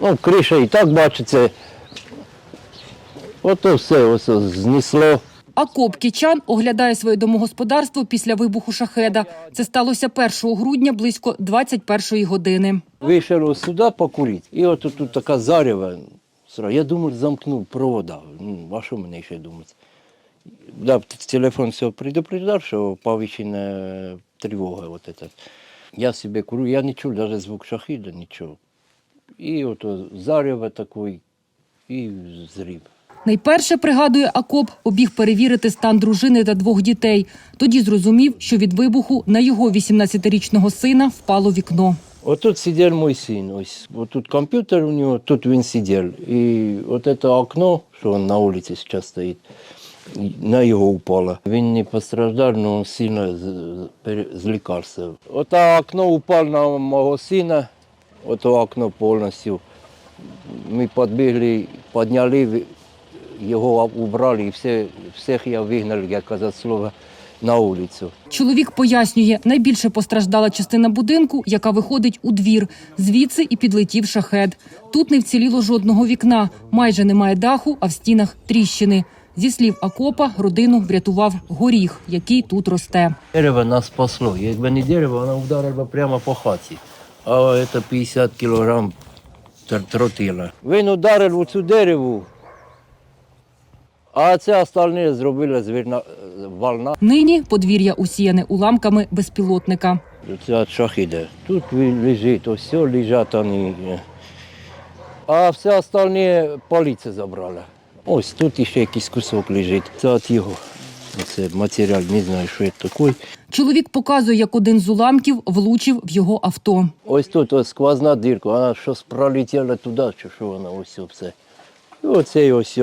Ну, криша і так бачиться. Ото все ось знесло. Акоп Кічан оглядає своє домогосподарство після вибуху шахеда. Це сталося 1 грудня близько 21 години. Вийшов сюди покурити. І от тут така зарева. Я думаю, замкнув провода. Ну, а що мені ще думати? Да, телефон все предупреждав, що повищена тривога. Вот. Я себе курю, я не чув навіть звук шахіда, нічого. І от зарево такий, і зріб. Найперше, пригадує Акоп, побіг перевірити стан дружини та двох дітей. Тоді зрозумів, що від вибуху на його 18-річного сина впало вікно. Отут сидів мій син. Ось отут комп'ютер у нього, тут він сидів. І от це окно, що він на вулиці зараз стоїть, на його упало. Він не постраждав, але сильно з- злякався. Оте окно упало на мого сина, ото окно повністю. Ми підбігли, підняли, його убрали, і все, всіх я вигнав, як казати слово, на вулицю. Чоловік пояснює, найбільше постраждала частина будинку, яка виходить у двір. Звідси і підлетів шахед. Тут не вціліло жодного вікна, майже немає даху, а в стінах тріщини. Зі слів Акопа, родину врятував горіх, який тут росте. Дерево нас спасло. Якби не дерево, воно вдарило прямо по хаті. А це 50 кілограм тр- тротила. Він ударив у цю дереву, а це остальне зробила звірна е, волна. Нині подвір'я усіяне уламками безпілотника. Це від шахіда. Тут лежить, ось все лежать вони. е. А все остальне поліція забрала. Ось тут ще якийсь кусок лежить. Це від його. Це матеріал, не знаю, що це таке. Чоловік показує, як один з уламків влучив в його авто. Ось тут ось сквозна дірка, вона щось пролетіла туди, чи що вона ось все. І оце ось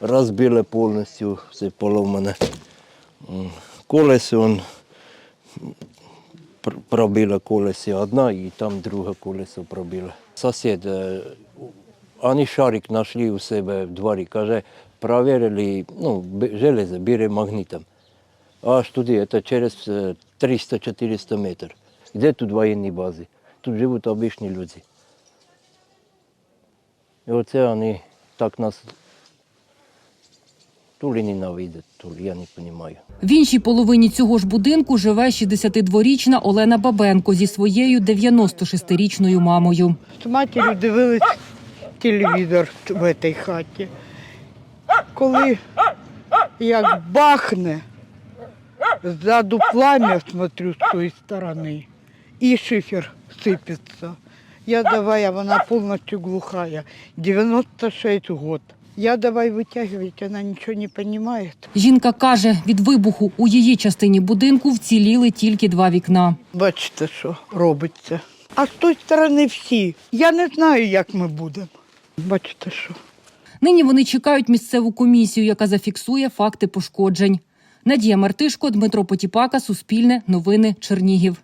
розбило повністю, все поломане. Колесо он пробило колесо одна і там друге колесо пробило. Сусід, е, вони шарик знайшли у себе в дворі, каже, перевірили, ну, железо бере магнітом. Аж туди, це через е, 300-400 метрів. Де тут воєнні бази? Тут живуть обичні люди. І оце вони так нас то ли ненавидять, то ли я не розумію. В іншій половині цього ж будинку живе 62-річна Олена Бабенко зі своєю 96-річною мамою. З матір'ю дивились телевізор в цій хаті. Коли як бахне, ззаду пламя, смотрю з тої сторони, і шифер сипеться. Я давай, а вона повністю глухая, 96 год. Я давай витягувати, вона нічого не розуміє. Жінка каже, від вибуху у її частині будинку вціліли тільки два вікна. Бачите, що робиться. А з тої сторони всі. Я не знаю, як ми будемо. Бачите, що. Нині вони чекають місцеву комісію, яка зафіксує факти пошкоджень. Надія Мартишко, Дмитро Потіпака, Суспільне, Новини, Чернігів.